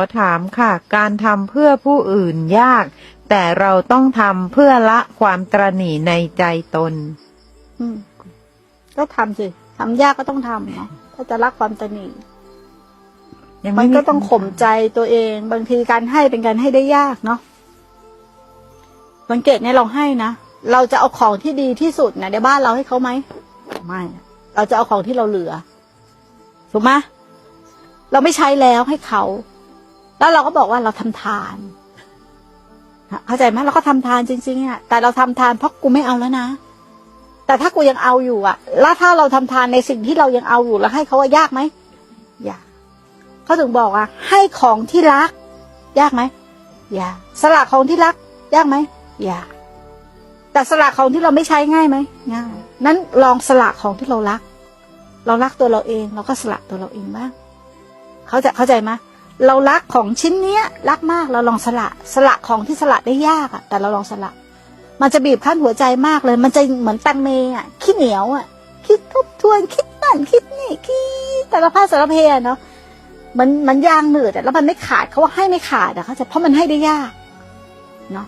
ขอถามค่ะ การทำเพื่อผู้อื่นยาก แต่เราต้องทำเพื่อละความตรณีในใจตน อืม ก็ทำสิทำยากก็ต้องทำเนาะถ้าจะรักความตระหนียังมันก็ต้องคำถาข่มใจตัวเอง บางทีการให้เป็นการให้ได้ยากเนาะสังเกตเนี่ยเราให้นะเราจะเอาของที่ดีที่สุดเนี่ยในบ้านเราให้เขาไหมไม่เราจะเอาของที่เราเหลือถูกไหมเราไม่ใช้แล้วให้เขา แล้วเราก็บอกว่าเราทำทาน เข้าใจไหมเราก็ทำทานจริงๆอะแต่เราทำทานเพราะกูไม่เอาแล้วนะ แต่ถ้ากูยังเอาอยู่อะ แล้วถ้าเราทำทานในสิ่งที่เรายังเอาอยู่แล้วให้เขาว่ายากไหมยากเขาถึงบอกว่า ให้ของที่รัก ยากไหมยากสละของที่รัก ยากไหมยากแต่สละของที่เราไม่ใช้ง่ายไหมง่ายนั้นลองสละของที่เรารัก เรารักตัวเราเอง เราก็สละตัวเราเองบ้างเขาจะเข้าใจไหม เรารักของชิ้นเนี้ยรักมากเราลองสละสละของที่สละได้ยากอะแต่เราลองสละ มันจะบีบขั้นหัวใจมากเลย มันจะเหมือนตังเมอะขี้เหนียวอะคิดทบทวนคิดนั่นคิดนี่คิดแต่ละภาคสารเพอะเนาะมันมันยางเหนืดอะแล้วมันไม่ขาดเขาว่าให้ไม่ขาดอะเขาจะเพราะมันให้ได้ยากเนาะ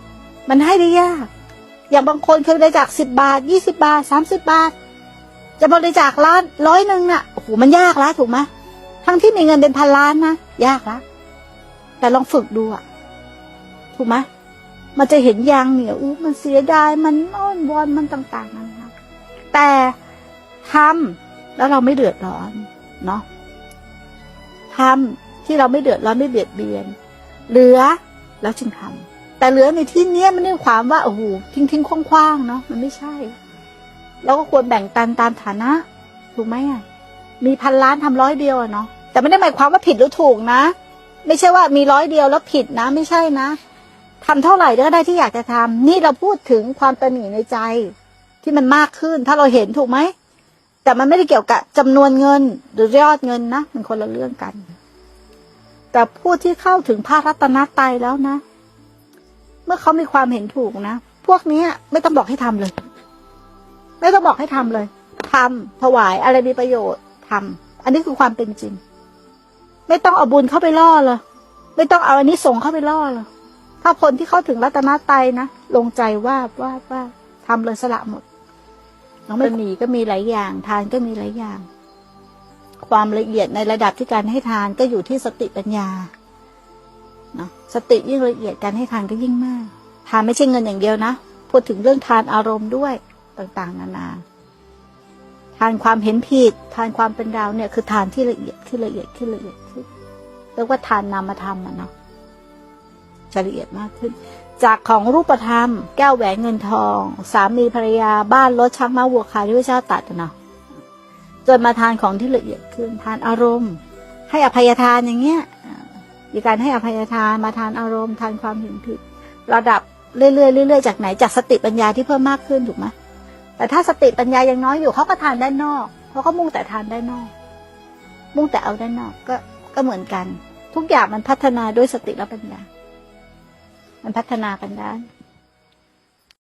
มันให้ได้ยาก อย่างบางคนเคยบริจาคสิบบาทยี่สิบาทสามสิบาท จะบริจาคล้านร้อยหนึ่งน่ะโอ้โหมันยากแล้วถูกไหม ทั้งที่มีเงินเป็นพันล้านนะยากแล้วแต่ลองฝึกดูอะถูกไหมมันจะเห็นยางเหนียวอู้มันเสียดายมันอ้อนวอนมันต่างๆนะครับแต่ทำแล้วเราไม่เดือดร้อนเนาะทำที่เราไม่เดือดร้อนไม่เบียดเบียน เหลือแล้วจึงทำแต่เหลือในที่เนี้ยมันไม่ได้ความว่าโอ้โหทิ้งทิ้งคว้างๆเนาะมันไม่ใช่เราก็ควรแบ่งปันตามฐานะ ถูกไหมอะมีพันล้านทำร้อยเดียวอะเนาะ แต่ไม่ได้หมายความว่าผิดหรือถูกนะ ไม่ใช่ว่ามีร้อยเดียวแล้วผิดนะ ไม่ใช่นะทำเท่าไหร่ก็ได้ที่อยากจะทำนี่เราพูดถึงความตระหนี่ในใจ ที่มันมากขึ้น ถ้าเราเห็นถูกไหมแต่มันไม่ได้เกี่ยวกับจำนวนเงินหรือยอดเงินนะมันคนละเรื่องกัน แต่ผู้ที่เข้าถึงพระรัตนตรัยแล้วนะ เมื่อเขามีความเห็นถูกนะพวกนี้ไม่ต้องบอกให้ทำเลย ไม่ต้องบอกให้ทำเลยทำถวายอะไรมีประโยชน์ทำอันนี้คือความเป็นจริง ไม่ต้องเอาบุญเข้าไปล่อเลยไม่ต้องเอาอันนี้ส่งเข้าไปล่อเลยถ้าคนที่เข้าถึงรัตนตรัยนะลงใจว่าว่าว่าทำเลยสละหมดน้องไม่หนีก็มีหลายอย่าง ทานก็มีหลายอย่าง ความละเอียดในระดับที่การให้ทานก็อยู่ที่สติปัญญาเนาะสติยิ่งละเอียดการให้ทานก็ยิ่งมาก ทานไม่ใช่เงินอย่างเดียวนะพูดถึงเรื่องทานอารมณ์ด้วยต่างๆ นานา ทานความเห็นผิด ทานความเป็นเราเนี่ย คือทานที่ละเอียดขึ้นละเอียดขึ้นละเอียดขึ้นเรียกว่าทานนามธรรมอะเนาะจะละเอียดมากขึ้น จากของรูปธรรม แก้วแหวนเงินทอง สามีภรรยาบ้านรถชักม้าวัวคายที่พระเจ้าตัดเนาะจนมาทานของที่ละเอียดขึ้น ทานอารมณ์ ให้อภัยทานอย่างเงี้ยมีการให้อภัยทานมาทานอารมณ์ ทานความเห็นผิด ระดับเรื่อยๆเรื่อยๆจากไหนจากสติปัญญาที่เพิ่มมากขึ้นถูกไหม แต่ถ้าสติปัญญายังน้อยอยู่เขาก็ทานด้านนอกเขาก็มุ่งแต่ทานด้านนอก มุ่งแต่เอาด้านนอกก็ก็เหมือนกัน ทุกอย่างมันพัฒนาด้วยสติและปัญญา มันพัฒนากันได้